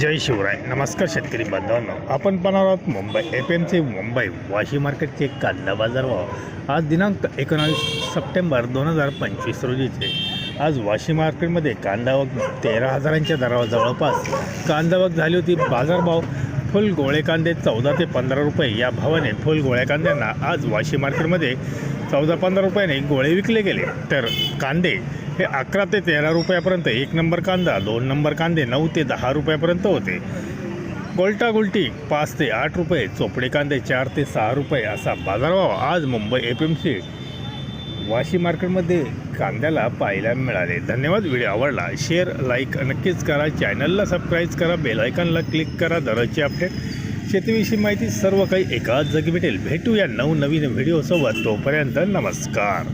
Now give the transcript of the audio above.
जय शिवराय. नमस्कार शेतकरी बांधवांनो. आपण पाहणार आहोत मुंबई एफ एमचे मुंबई वाशी मार्केटचे कांदा बाजार भाव आज दिनांक एकोणावीस सप्टेंबर दोन हजार पंचवीस रोजीचे. आज वाशी मार्केटमध्ये कांदा वग तेरा हजारांच्या दरावर जवळपास. कांदा वग झाली होती बाजारभाव. फुल गोळे कांदे चौदा ते पंधरा रुपये. या भावाने फुल गोळ्या कांद्यांना आज वाशी मार्केटमध्ये चौदा पंधरा रुपयाने गोळे विकले गेले. तर कांदे हे अकरा ते तेरा रुपयापर्यंत एक नंबर कांदा दोन नंबर कांदे नऊ ते दहा रुपयापर्यंत होते. गोलटागुलटी पाच ते आठ रुपये चोपडे कांदे चार ते सहा रुपये असा बाजारभाव आज Mumbai F M C Vashi मार्केटमध्ये कांद्याला पाहायला मिळाले. धन्यवाद. व्हिडिओ आवडला शेअर लाईक नक्कीच करा. चॅनलला सबस्क्राईब करा. बेलायकनला क्लिक करा. दररोजचे अपडेट शेतीविषयी माहिती सर्व काही एकाच जागी भेटेल. भेटूया नवनवीन व्हिडिओसोबत तोपर्यंत नमस्कार.